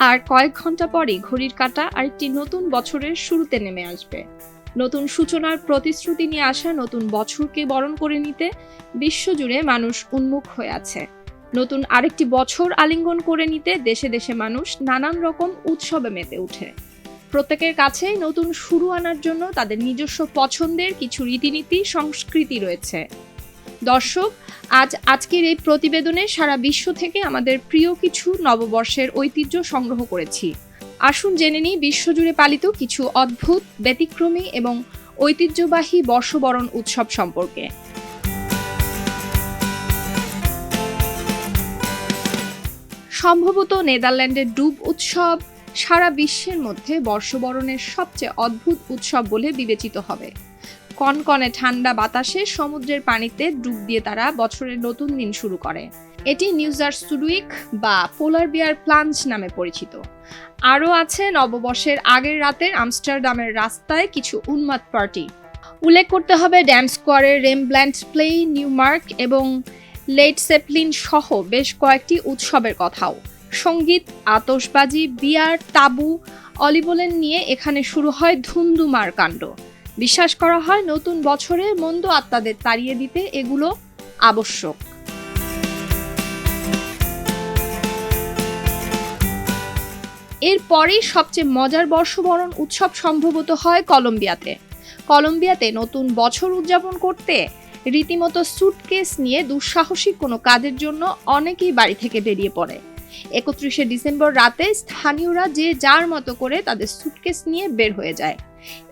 আর কয়েক ঘণ্টা পরই ঘড়ির কাঁটা আরেকটি নতুন বছরের শুরুতে নেমে আসবে। নতুন সূচনার প্রতিশ্রুতি নিয়ে আসা নতুন বছরকে বরণ করে নিতে বিশ্বজুড়ে মানুষ উন্মুখ হয়ে আছে। নতুন আরেকটি বছর আলিঙ্গন করে নিতে দেশে দেশে মানুষ নানান রকম উৎসবে মেতে ওঠে। প্রত্যেকের কাছেই নতুন শুরু আনার জন্য তাদের নিজস্ব পছন্দের কিছু রীতিনীতি, সংস্কৃতি রয়েছে। দর্শক, আজ আজকের এই প্রতিবেদনে সারা বিশ্ব থেকে আমাদের প্রিয় কিছু নববর্ষের ঐতিহ্য সংগ্রহ করেছি। আসুন জেনে নিই বিশ্বজুড়ে পালিত কিছু অদ্ভুত, ব্যতিক্রমী এবং ঐতিহ্যবাহী বর্ষবরণ উৎসব সম্পর্কে। সম্ভবত নেদারল্যান্ডের ডুব উৎসব সারা বিশ্বের মধ্যে বর্ষবরণের সবচেয়ে অদ্ভুত উৎসব বলে বিবেচিত হবে। কনকনে ঠান্ডা বাতাসে সমুদ্রের পানিতে ডুব দিয়ে তারা বছরের নতুন দিন শুরু করে। এটি নিউজার সুডুইক বা পোলার বিয়ার প্লাঞ্চ নামে পরিচিত। আরও আছে নববর্ষের আগের রাতের আমস্টারডামের রাস্তায় কিছু উন্মাদ পার্টি। উল্লেখ করতে হবে ড্যাম স্কোয়ারের রেমব্ল্যান্ড প্লে, নিউমার্ক এবং লেট সেপলিন সহ বেশ কয়েকটি উৎসবের কথাও। সংগীত আতসবাজি বিয়ার, তাবু অলিবলেন নিয়ে এখানে শুরু হয় ধুমধুমার কাণ্ড। বিশ্বাস করা হয় নতুন বছরে মন্দ আত্মাদের তাড়িয়ে দিতে এগুলো আবশ্যক। এরপরেই সবচেয়ে মজার বর্ষবরণ উৎসব সম্ভবত হয় কলম্বিয়াতে। কলম্বিয়াতে নতুন বছর উদযাপন করতে রীতিমতো সুটকেস নিয়ে দুঃসাহসিক কোনো কাজের জন্য অনেকেই বাড়ি থেকে বেরিয়ে পড়ে। একত্রিশে ডিসেম্বর রাতে স্থানীয়রা যে যার মতো করে তাদের সুটকেস নিয়ে বের হয়ে যায়।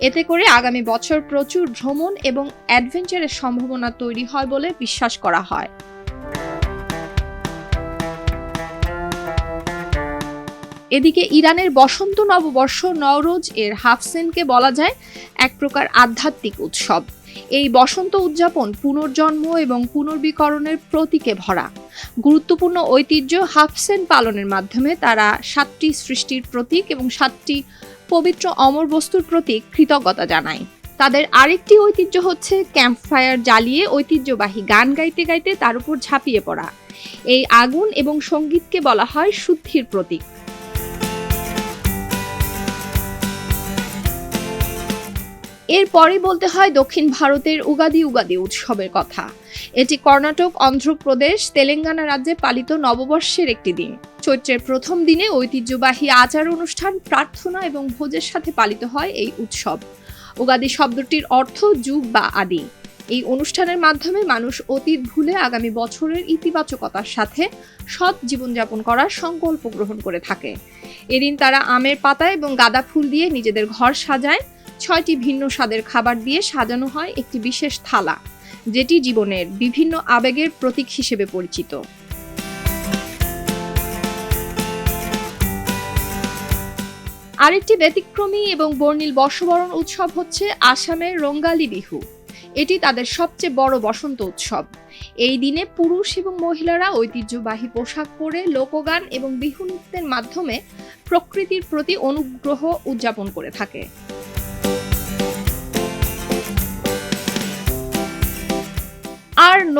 এতে করে আগামী বছর প্রচুর ভ্রমণ এবং অ্যাডভেঞ্চারের সম্ভাবনা তৈরি হয় বলে বিশ্বাস করা হয়। এদিকে ইরানের বসন্ত নববর্ষ নওরোজ এর হাফসেনকে বলা যায় এক প্রকার আধ্যাত্মিক উৎসব। এই বসন্ত উদযাপন পুনর্জন্ম এবং পুনর্বিকরণের প্রতীকে ভরা। গুরুত্বপূর্ণ ঐতিহ্য হাফসেন পালনের মাধ্যমে তারা সাতটি সৃষ্টির প্রতীক এবং সাতটি পবিত্র অমর বস্তুর প্রতি কৃতজ্ঞতা জানায় তাদের আরেকটি ঐতিহ্য হচ্ছে ক্যাম্প ফায়ার জ্বালিয়ে ঐতিহ্যবাহী গান গাইতে গাইতে তার উপর ঝাঁপিয়ে পড়া। এই আগুন এবং সঙ্গীতকে বলা হয় শুদ্ধির প্রতীক। এরপরে বলতে হয় দক্ষিণ ভারতের উগাদি উগাদি উৎসবের কথা। এটি কর্ণাটক, অন্ধ্রপ্রদেশ, তেলেঙ্গানা রাজ্যে পালিত নববর্ষের একটি দিন। চৈত্রের প্রথম দিনে ঐতিহ্যবাহী আচার অনুষ্ঠান, প্রার্থনা এবং ভোজের সাথে পালিত হয় এই উৎসব। উগাদি শব্দটির অর্থ যুগ বা আদি। এই অনুষ্ঠানের মাধ্যমে মানুষ অতীত ভুলে আগামী বছরের ইতিবাচকতার সাথে সৎ জীবনযাপন করার সংকল্প গ্রহণ করে থাকে। এদিন তারা আমের পাতা এবং গাঁদা ফুল দিয়ে নিজেদের ঘর সাজায় ছয়টি ভিন্ন স্বাদের খাবার দিয়ে সাজানো হয় একটি বিশেষ থালা, যেটি জীবনের বিভিন্ন আবেগের প্রতীক হিসেবে পরিচিত। আরেকটি ব্যতিক্রমী এবং বর্ণিল বর্ষবরণ উৎসব হচ্ছে আসামের রঙ্গালী বিহু। এটি তাদের সবচেয়ে বড় বসন্ত উৎসব। এই দিনে পুরুষ এবং মহিলারা ঐতিহ্যবাহী পোশাক পরে লোকগান এবং বিহু নৃত্যের মাধ্যমে প্রকৃতির প্রতি অনুগ্রহ উদযাপন করে থাকে।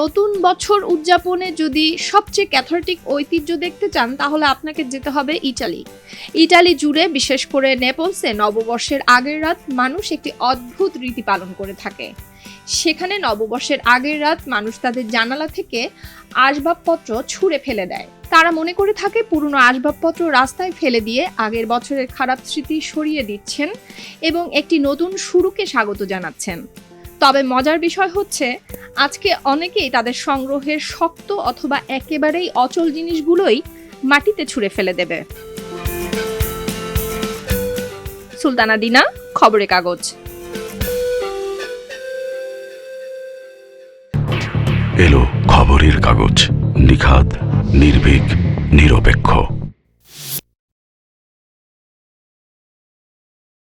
নতুন বছর উদযাপনে যদি সবচেয়ে ক্যাথলিক ঐতিহ্য দেখতে চান, তাহলে আপনাকে যেতে হবে ইটালি। ইটালি জুড়ে, বিশেষ করে নেপলসে, নববর্ষের আগের রাত মানুষ একটি অদ্ভুত রীতি পালন করে থাকে। সেখানে নববর্ষের আগের রাত মানুষ তাদের জানালা থেকে আসবাবপত্র ছুঁড়ে ফেলে দেয়। তারা মনে করে থাকে, পুরনো আসবাবপত্র রাস্তায় ফেলে দিয়ে আগের বছরের খারাপ স্মৃতি সরিয়ে দিচ্ছেন এবং একটি নতুন শুরুকে স্বাগত জানাচ্ছেন। তবে মজার বিষয় হচ্ছে, আজকে অনেকেই তাদের সংগ্রহের শক্ত অথবা একেবারেই অচল জিনিসগুলোই মাটিতে ছুঁড়ে ফেলে দেবে। সুলতানা দিনা, খবরের কাগজ। এলো খবরের কাগজ নিখাত নির্ভীক, নিরপেক্ষ।